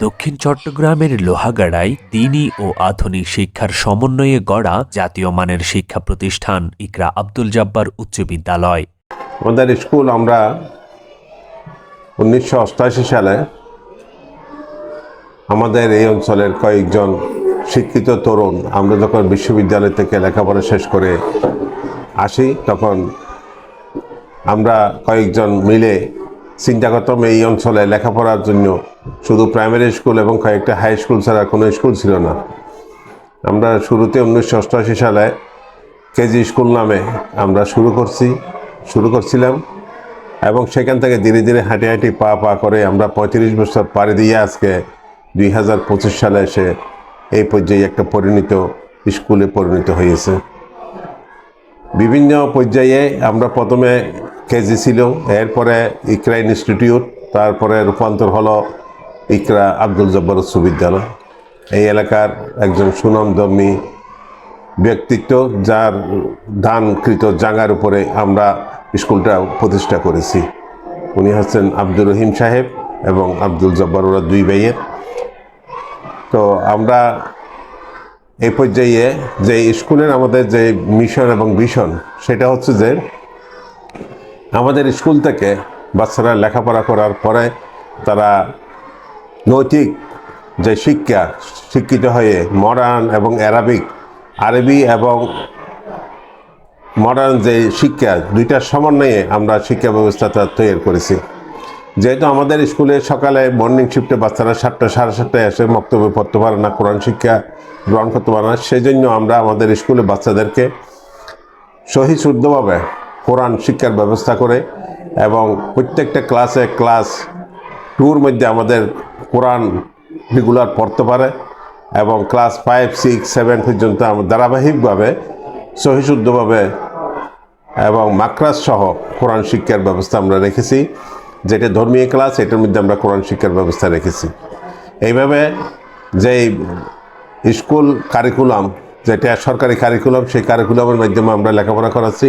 দক্ষিণ চট্টগ্রামের লোহাগাড়ায় দিনী ও আধুনিক শিক্ষার সমন্বয়ে গড়া জাতীয় মানের শিক্ষা প্রতিষ্ঠান ইকরা আব্দুল জাব্বার উচ্চ বিদ্যালয়। আমাদের স্কুল আমরা উনিশশো অষ্টাশি সালে আমাদের এই অঞ্চলের কয়েকজন শিক্ষিত তরুণ আমরা যখন বিশ্ববিদ্যালয় থেকে লেখাপড়া শেষ করে আসি তখন আমরা কয়েকজন মিলে চিন্তা করতাম এই অঞ্চলে লেখাপড়ার জন্য শুধু প্রাইমারি স্কুল এবং কয়েকটা হাই স্কুল ছাড়া কোনো স্কুল ছিল না। আমরা শুরুতে উনিশশো অষ্টআশি সালে কেজি স্কুল নামে আমরা শুরু করছি, শুরু করছিলাম এবং সেখান থেকে ধীরে ধীরে হাঁটি হাঁটি পা পা করে আমরা পঁয়ত্রিশ বছর পাড়ি দিয়ে আজকে দুই হাজার পঁচিশ সালে এসে এই পর্যায়ে একটা পরিণত স্কুলে পরিণত হয়েছে। বিভিন্ন পর্যায়ে আমরা প্রথমে কেজি ছিল। এরপরে ইকরা ইনস্টিটিউট, তারপরে রূপান্তর হলো ইকরা আব্দুল জব্বার উচ্চ বিদ্যালয়। এই এলাকার একজন সুনামধর্মী ব্যক্তিত্ব, যার দানকৃত জাঙ্গার উপরে আমরা স্কুলটা প্রতিষ্ঠা করেছি। উনি হচ্ছেন আব্দুর রহিম সাহেব এবং আব্দুল জব্বার ওরা দুই ভাইয়ের। তো আমরা এই পর্যায়ে যে স্কুলের আমাদের যে মিশন এবং ভিশন সেটা হচ্ছে যে আমাদের স্কুল থেকে বাচ্চারা লেখাপড়া করার পরে তারা নৈতিক যে শিক্ষা, শিক্ষিত হয়ে মডার্ন এবং অ্যারাবিক আরবি এবং মডার্ন যে শিক্ষা, দুইটার সমন্বয়ে আমরা শিক্ষা ব্যবস্থাটা তৈরি করেছি। যেহেতু আমাদের স্কুলে সকালে মর্নিং শিফটে বাচ্চারা সাতটা, সাড়ে সাতটায় এসে বক্তব্য পড়তে পারে না, কোরআন শিক্ষা গ্রহণ করতে পারে না সেই জন্য আমরা আমাদের স্কুলে বাচ্চাদেরকে সহি শুদ্ধভাবে কোরআন শিক্ষার ব্যবস্থা করে এবং প্রত্যেকটা ক্লাসে ক্লাস টুর মধ্যে আমাদের কোরআন রেগুলার পড়তে পারে এবং ক্লাস ফাইভ, সিক্স, সেভেন পর্যন্ত আমরা ধারাবাহিকভাবে সহিশুদ্ধভাবে এবং মাকরাজ সহ কোরআন শিক্ষার ব্যবস্থা আমরা রেখেছি। যেটা ধর্মীয় ক্লাস, এটার মধ্যে আমরা কোরআন শিক্ষার ব্যবস্থা রেখেছি। এইভাবে যে স্কুল কারিকুলাম, যেটা সরকারি কারিকুলাম, সেই কারিকুলামের মাধ্যমে আমরা লেখাপড়া করাচ্ছি।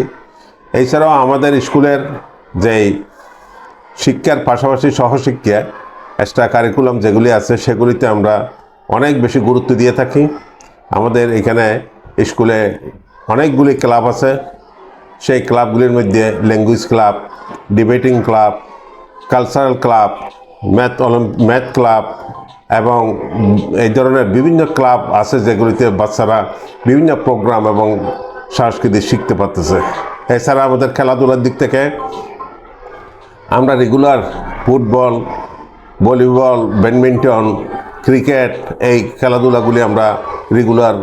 এছাড়াও আমাদের স্কুলের যেই শিক্ষার পাশাপাশি সহশিক্ষা এক্সট্রা কারিকুলাম যেগুলি আছে, সেগুলিতে আমরা অনেক বেশি গুরুত্ব দিয়ে থাকি। আমাদের এখানে স্কুলে অনেকগুলি ক্লাব আছে। সেই ক্লাবগুলির মধ্যে language club, debating club cultural club math অলিম্প math club এবং এই ধরনের বিভিন্ন ক্লাব আছে যেগুলিতে বাচ্চারা বিভিন্ন প্রোগ্রাম এবং সংস্কৃতি শিখতে পারতেছে। এছাড়া আমাদের খেলাধুলার দিক থেকে আমরা regular football, volleyball, badminton, cricket এই খেলাধুলাগুলি আমরা রেগুলার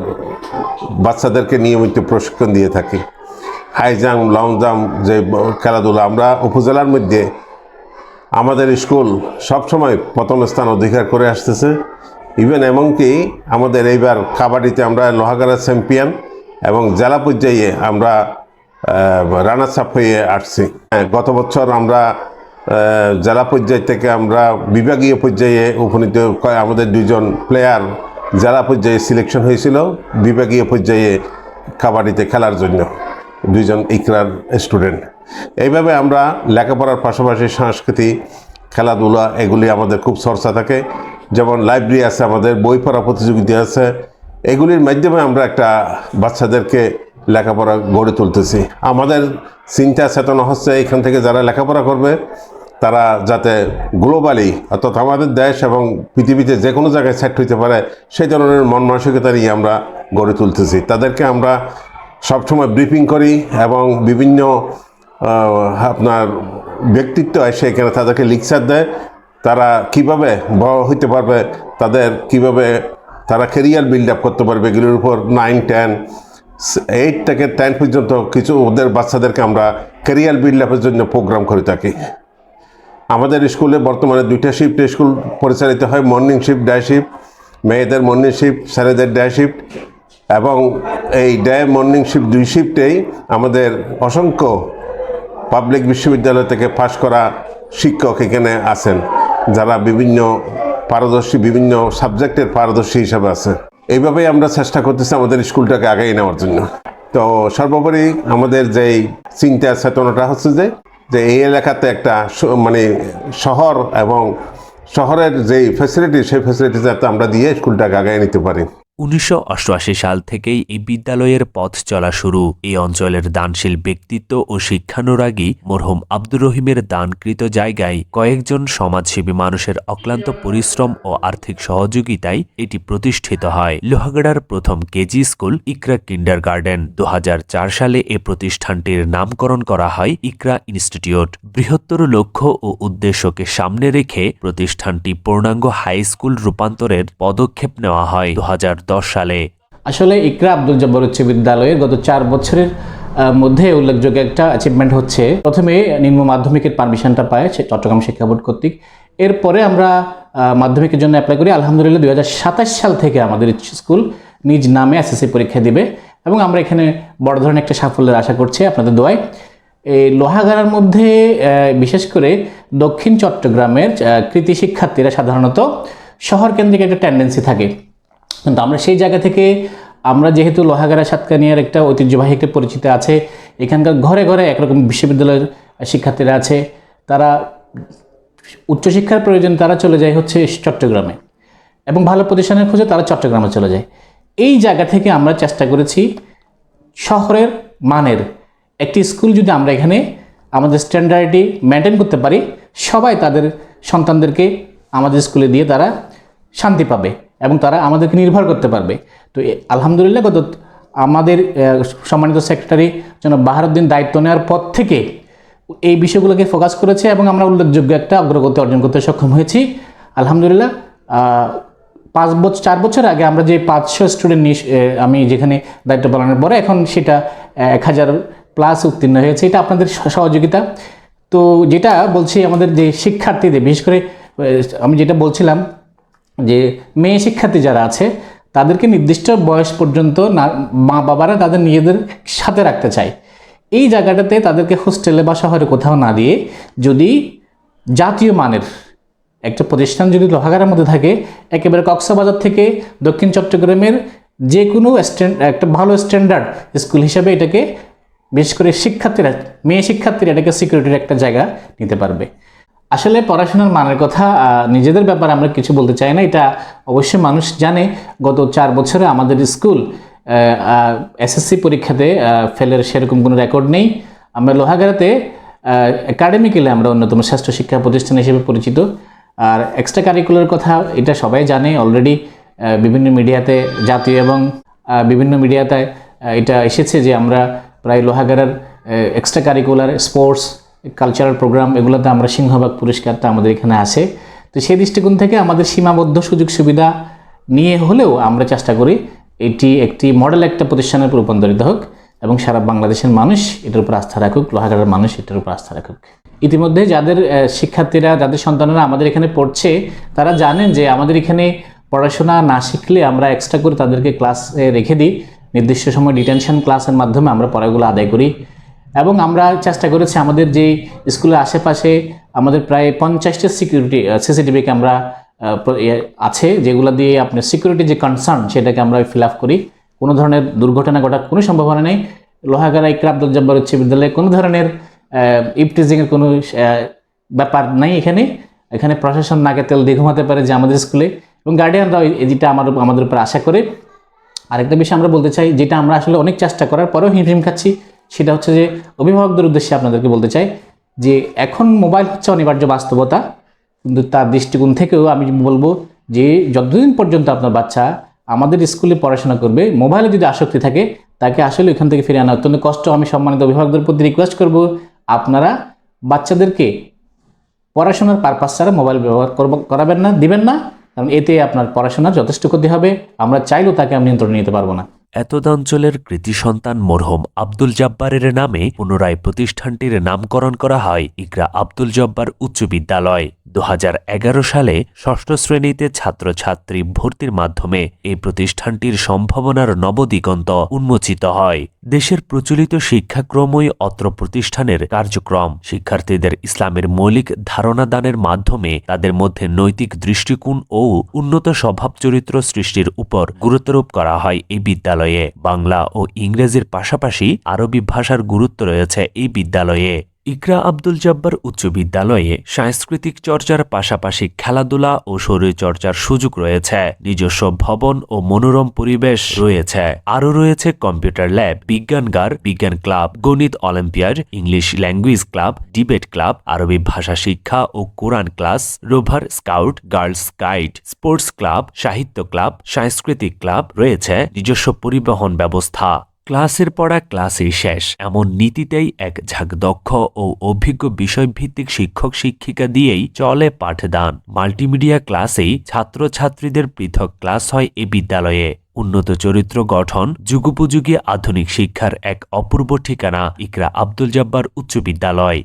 বাচ্চাদেরকে নিয়মিত প্রশিক্ষণ দিয়ে থাকি। হাই জাম্প, লং জাম্প যে খেলাধুলা আমরা উপজেলার মধ্যে আমাদের স্কুল সবসময় প্রথম স্থান অধিকার করে আসতেছে। ইভেন এমনকি আমাদের এইবার কাবাডিতে আমরা লোহাগাড়া চ্যাম্পিয়ন এবং জেলা পর্যায়ে আমরা রানার চাপ হয়ে আসছি। গত বছর আমরা জেলা পর্যায় থেকে আমরা বিভাগীয় পর্যায়ে উপনীত আমাদের দুজন প্লেয়ার জেলা পর্যায়ে সিলেকশন হয়েছিল, বিভাগীয় পর্যায়ে কাবাডিতে খেলার জন্য। দুইজন ইকরার স্টুডেন্ট এইভাবে আমরা লেখাপড়ার পাশাপাশি সংস্কৃতি খেলাধুলা, এগুলি আমাদের খুব চর্চা থাকে। যেমন লাইব্রেরি আছে আমাদের, বই পড়া প্রতিযোগিতা আছে। এগুলির মাধ্যমে আমরা একটা বাচ্চাদেরকে লেখাপড়া গড়ে তুলতেছি। আমাদের চিন্তা চেতনা হচ্ছে এখান থেকে যারা লেখাপড়া করবে, তারা যাতে গ্লোবালি অর্থাৎ আমাদের দেশ এবং পৃথিবীতে যে কোনো জায়গায় সেট হইতে পারে, সেই ধরনের মন মানসিকতা নিয়ে আমরা গড়ে তুলতেছি। তাদেরকে আমরা সবসময় ব্রিফিং করি এবং বিভিন্ন আপনার ব্যক্তিত্ব এসে এখানে তাদেরকে লিকচার দেয়। তারা কীভাবে বড় হইতে পারবে, তাদের কীভাবে তারা কেরিয়ার বিল্ড আপ করতে পারবে, এগুলোর উপর নাইন টেন এইট থেকে টেন পর্যন্ত কিছু ওদের বাচ্চাদেরকে আমরা কেরিয়ার বিল্ড আপের জন্য প্রোগ্রাম করে থাকি। আমাদের স্কুলে বর্তমানে দুইটা শিফট স্কুল পরিচালিত হয় মর্নিং শিফট ডে শিফট মেয়েদের মর্নিং শিফট ছেলেদের ডে শিফট এবং এই ডে মর্নিং শিফট দুই শিফটেই আমাদের অসংখ্য পাবলিক বিশ্ববিদ্যালয় থেকে পাশ করা শিক্ষক এখানে আছেন, যারা বিভিন্ন পারদর্শী, বিভিন্ন সাবজেক্টের পারদর্শী হিসাবে আছে। এইভাবেই আমরা চেষ্টা করতেছি আমাদের স্কুলটাকে আগেই নেওয়ার জন্য। তো সর্বোপরি আমাদের যেই চিন্তা চেতনাটা হচ্ছে যে যে এই এলাকাতে একটা মানে শহর এবং শহরের যেই ফ্যাসিলিটি সেই ফ্যাসিলিটি যাতে আমরা দিয়ে স্কুলটাকে আগায় নিতে পারি। উনিশশো অষ্টআশি সাল থেকেই এই বিদ্যালয়ের পথ চলা শুরু। এই অঞ্চলের দানশীল ব্যক্তিত্ব ও শিক্ষানুরাগী মরহুম আব্দুর রহিমের দানকৃত জায়গায় কয়েকজন সমাজসেবী মানুষের অক্লান্ত পরিশ্রম ও আর্থিক সহযোগিতায় এটি প্রতিষ্ঠিত হয়। লোহাগড়ার প্রথম KG school Iqra kindergarten দু হাজার চার সালে এ প্রতিষ্ঠানটির নামকরণ করা হয় ইকরা ইনস্টিটিউট। বৃহত্তর লক্ষ্য ও উদ্দেশ্যকে সামনে রেখে প্রতিষ্ঠানটি পূর্ণাঙ্গ হাই স্কুল রূপান্তরের পদক্ষেপ নেওয়া হয়। দু হাজার সালে। আসলে ইকরা আব্দুল জব্বর উচ্চ বিদ্যালয়ের গত চার বছরের মধ্যে উল্লেখযোগ্য একটা অ্যাচিভমেন্ট হচ্ছে। প্রথমে নিম্ন মাধ্যমিকের পারমিশনটা পায় সে চট্টগ্রাম শিক্ষা বোর্ড কর্তৃক। এরপরে আমরা মাধ্যমিকের জন্য অ্যাপ্লাই করি। আলহামদুলিল্লাহ দু হাজার সাতাশ সাল থেকে আমাদের স্কুল নিজ নামে এসএসসি পরীক্ষা দিবে এবং আমরা এখানে বড় ধরনের একটা সাফল্যের আশা করছি আপনাদের দোয়ায়। এই লোহাগাড়ার মধ্যে বিশেষ করে দক্ষিণ চট্টগ্রামের কৃতি শিক্ষার্থীরা সাধারণত শহর কেন্দ্রিক একটা টেন্ডেন্সি থাকে। কিন্তু আমরা সেই জায়গা থেকে, আমরা যেহেতু লোহাগাড়া সাতকানিয়ার একটা ঐতিহ্যবাহী একটা পরিচিতি আছে, এখানকার ঘরে ঘরে একরকম বিশ্ববিদ্যালয়ের শিক্ষার্থীরা আছে, তারা উচ্চশিক্ষার প্রয়োজন তারা চলে যায় হচ্ছে চট্টগ্রামে এবং ভালো প্রতিষ্ঠানের খোঁজে তারা চট্টগ্রামে চলে যায়। এই জায়গা থেকে আমরা চেষ্টা করেছি শহরের মানের। একটি স্কুল যদি আমরা এখানে আমাদের স্ট্যান্ডার্ডটি মেনটেন করতে পারি, সবাই তাদের সন্তানদেরকে আমাদের স্কুলে দিয়ে তারা শান্তি পাবে। এবং তারা আমাদেরকে নির্ভর করতে পারবে। তো আলহামদুলিল্লাহ গত, আমাদের সম্মানিত সেক্রেটারি যেন বাহারুদ্দিন দায়িত্ব নেওয়ার পর থেকে এই বিষয়গুলোকে ফোকাস করেছে এবং আমরা উল্লেখযোগ্য একটা অগ্রগতি অর্জন করতে সক্ষম হয়েছি। আলহামদুলিল্লাহ পাঁচ বছর চার বছর আগে আমরা যে পাঁচশো স্টুডেন্ট নিয়ে আমি যেখানে দায়িত্ব পালনের পরে এখন সেটা এক হাজার প্লাস উত্তীর্ণ হয়েছে। এটা আপনাদের সহ- সহযোগিতা। তো যেটা বলছি আমাদের যে শিক্ষার্থীদের, বিশেষ করে আমি যেটা বলছিলাম যে মেয়ে শিক্ষার্থী যারা আছে, তাদেরকে নির্দিষ্ট বয়স পর্যন্ত না, মা বাবারা তাদের নিজেদের সাথে রাখতে চায়। এই জায়গাটাতে তাদেরকে হোস্টেলে বা শহরে কোথাও না দিয়ে যদি জাতীয় মানের একটা প্রতিষ্ঠান যদি লোহাগাড়ার মধ্যে থাকে, একেবারে কক্সবাজার থেকে দক্ষিণ চট্টগ্রামের যে কোনো স্ট্যান্ড, একটা ভালো স্ট্যান্ডার্ড স্কুল হিসাবে এটাকে, বিশেষ করে শিক্ষার্থীরা, মেয়ে শিক্ষার্থীরা এটাকে সিকিউরিটির একটা জায়গা নিতে পারবে। আসলে পড়াশোনার মানের কথা নিজেদের ব্যাপারে আমরা কিছু বলতে চাই না। এটা অবশ্যই মানুষ জানে, গত চার বছরে আমাদের স্কুল এসএসসি পরীক্ষাতে ফেলের সেরকম কোনো রেকর্ড নেই। আমরা লোহাগাড়াতে একাডেমিক্যালি আমরা অন্যতম শ্রেষ্ঠ শিক্ষা প্রতিষ্ঠান হিসেবে পরিচিত। আর এক্সট্রা কারিকুলার কথা, এটা সবাই জানে অলরেডি বিভিন্ন মিডিয়াতে, জাতীয় এবং বিভিন্ন মিডিয়াতে এটা এসেছে যে আমরা প্রায় লোহাগাড়ার extra curricular sports cultural program এগুলোতে আমরা সিংহভাগ পুরস্কারটা আমাদের এখানে আসে তো সেই দৃষ্টিকোণ থেকে আমাদের সীমাবদ্ধ সুযোগ সুবিধা নিয়ে হলেও আমরা চেষ্টা করি এটি একটি মডেল একটা প্রতিষ্ঠানে রূপান্তরিত হোক এবং সারা বাংলাদেশের মানুষ এটার উপর আস্থা রাখুক, লোহাগাড়ার মানুষ এটার উপর আস্থা রাখুক। ইতিমধ্যে যাদের শিক্ষার্থীরা, যাদের সন্তানেরা আমাদের এখানে পড়ছে, তারা জানেন যে আমাদের এখানে পড়াশোনা না শিখলে আমরা এক্সট্রা করে তাদেরকে ক্লাসে রেখে দিই। নির্দিষ্ট সময় ডিটেনশন ক্লাসের মাধ্যমে আমরা পড়াগুলো আদায় করি। এবং আমরা চেষ্টা করেছি আমাদের যে স্কুলের আশেপাশে আমাদের প্রায় পঞ্চাশটা সিকিউরিটি সিসিটিভি ক্যামেরা আছে, যেগুলো দিয়ে আপনার সিকিউরিটি যে কনসার্ন সেটাকে আমরা ফিল করি। কোনো ধরনের দুর্ঘটনা ঘটার কোনো সম্ভাবনা নেই। লোহাগাড়া ইকরা আব্দুল জব্বার উচ্চ বিদ্যালয়ে কোনো ধরনের ইপটিজিংয়ের কোনো ব্যাপার নাই এখানে। এখানে প্রশাসন নাকে তেল দিয়ে ঘুমাতে পারে যে আমাদের স্কুলে। এবং গার্ডিয়ানরাও যেটা আমার, আমাদের উপর আশা করে। আরেকটা বিষয় আমরা বলতে চাই, যেটা আমরা আসলে অনেক চেষ্টা করার পরেও হিমশিম খাচ্ছি। সেটা হচ্ছে যে অভিভাবকদের উদ্দেশ্যে আপনাদেরকে বলতে চাই যে এখন মোবাইল হচ্ছে অনিবার্য বাস্তবতা, কিন্তু তার দৃষ্টিকোণ থেকেও আমি বলব যে যতদিন পর্যন্ত আপনার বাচ্চা আমাদের স্কুলে পড়াশোনা করবে, মোবাইলে যদি আসক্তি থাকে, তাকে আসলে ওইখান থেকে ফিরে আনা অত্যন্ত কষ্ট। আমি সম্মানিত অভিভাবকদের প্রতি রিকোয়েস্ট করব, আপনারা বাচ্চাদেরকে পড়াশোনার পারপাস ছাড়া মোবাইল ব্যবহার করব- করাবেন না, দিবেন না, কারণ এতে আপনার পড়াশোনার যথেষ্ট ক্ষতি হবে। আমরা চাইলেও তাকে আমি নিয়ন্ত্রণে নিতে পারব না। এতদাঞ্চলের কৃতি সন্তান মরহম আব্দুল জব্বারের নামে পুনরায় প্রতিষ্ঠানটির নামকরণ করা হয় ইকরা আব্দুল জব্বার উচ্চ বিদ্যালয়। দু হাজার এগারো সালে ষষ্ঠ শ্রেণীতে ছাত্রছাত্রী ভর্তির মাধ্যমে এই প্রতিষ্ঠানটির সম্ভাবনার নবদিগন্ত উন্মোচিত হয়। দেশের প্রচলিত শিক্ষাক্রমই অত্র প্রতিষ্ঠানের কার্যক্রম। শিক্ষার্থীদের ইসলামের মৌলিক ধারণা দানের মাধ্যমে তাদের মধ্যে নৈতিক দৃষ্টিকোণ ও উন্নত স্বভাব চরিত্র সৃষ্টির উপর গুরুত্বারোপ করা হয় এই বিদ্যালয়ে। বাংলা ও ইংরেজির পাশাপাশি আরবি ভাষার গুরুত্ব রয়েছে এই বিদ্যালয়ে। ইকরা আব্দুল জব্বার উচ্চ বিদ্যালয়ে সাংস্কৃতিক চর্চার পাশাপাশি খেলাধুলা ও শরীরচর্চার সুযোগ রয়েছে। নিজস্ব ভবন ও মনোরম পরিবেশ রয়েছে। আরও রয়েছে কম্পিউটার ল্যাব বিজ্ঞানগার বিজ্ঞান ক্লাব, গণিত olympiad, English language club, debate club, আরবি ভাষা শিক্ষা ও কোরআন class, rover scout, girls guide, sports club, সাহিত্য ক্লাব, সাংস্কৃতিক ক্লাব রয়েছে। নিজস্ব পরিবহন ব্যবস্থা। ক্লাসের পড়া ক্লাসে শেষ। এমন নীতিতেই এক ঝাঁক দক্ষ ও অভিজ্ঞ বিষয়ভিত্তিক শিক্ষক শিক্ষিকা দিয়েই চলে পাঠদান। মাল্টিমিডিয়া ক্লাসেই ছাত্রছাত্রীদের পৃথক ক্লাস হয় এ বিদ্যালয়ে। উন্নত চরিত্র গঠন, যুগোপযোগী আধুনিক শিক্ষার এক অপূর্ব ঠিকানা, ইকরা আব্দুল জব্বার উচ্চ বিদ্যালয়।